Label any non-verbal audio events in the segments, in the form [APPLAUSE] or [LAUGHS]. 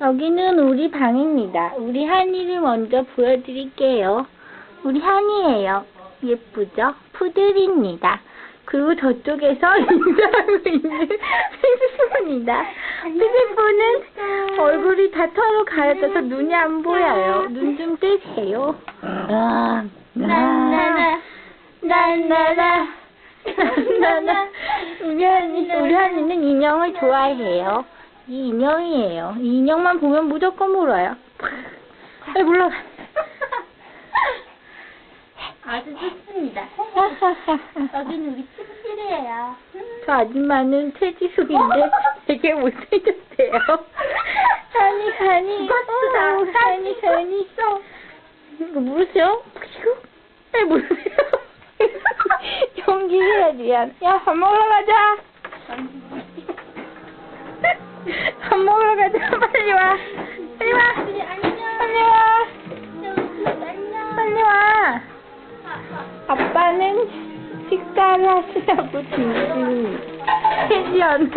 여기는 우리 방입니다. 우리 한이를 먼저 보여드릴게요. 우리 한이에요. 예쁘죠? 푸들입니다. 그리고 저쪽에서 [LAUGHS] 인사하고 있는 피스입니다. 피스는 얼굴이 다 털로 가려져서 눈이 안 보여요. 눈 좀 뜨세요. 아, 나나나 나나나 나나나 우리 한이 우리 한이는 인형을 좋아해요. 이 인형이에요. 이 인형만 보면 무조건 물어요. 에 [LAUGHS] 몰라. [LAUGHS] 아주 좋습니다. [LAUGHS] 여기는 우리 침실이에요. 저 아줌마는 최지숙인데 되게 못생겼대요. 하니 하니 이것도다. 어, 하니 하니 이거 물으세요? 네 물으세요. 연기 해야지 야. 야 밥 먹으러 가자. 밥 먹으러 가자. 빨리 와. 빨리 와. 빨리 와. 빨리 와. 아빠는 식사를 하시라고 진심입니다. 태지언은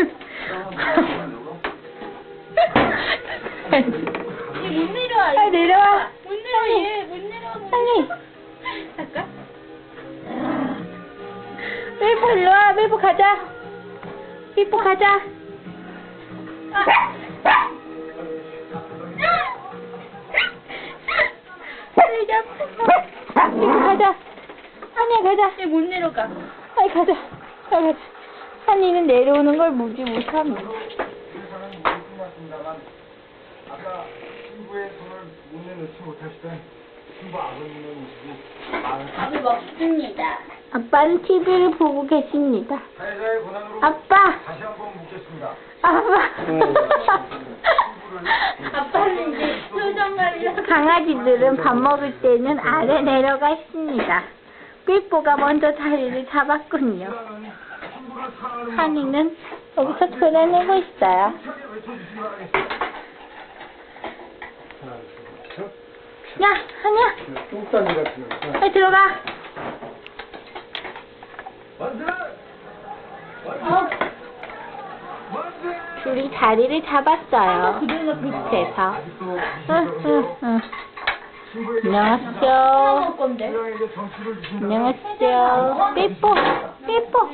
얘못 내려와. 빨리 내려와. 못 내려와 얘. 못 내려와. 못 빨리. 내려와. 잠깐. 삐뽀 일로 와. 삐뽀 가자. 삐뽀 가자. 빨리 가. 삐뽀 가자. 아니야 가자. 얘 못 내려가. 빨리 가자. 빨리 가자. 한이는 내려오는 걸 무지 못합니다. 아까 친구의 손을 문에 넣지 못하실 때 친구 아버님의 모습이 먹습니다. 아빠는 TV를 보고 계십니다. 사회자의 아빠! 다시 한번 묻겠습니다. 아빠! 아빠는 이제 표정 관리를 강아지들은 밥 먹을 때는 아래 내려가 있습니다. 삐뽀가 먼저 자리를 잡았군요. 한이는 여기서 돌아내고 있어요. 야, 한이야, 똥싸기 같은 거. 빨리 들어가. 만세! 어, 둘이 자리를 잡았어요. 밑에서. 응, 응, 응. 안녕하세요. 안녕하세요. 삐뽀, 삐뽀.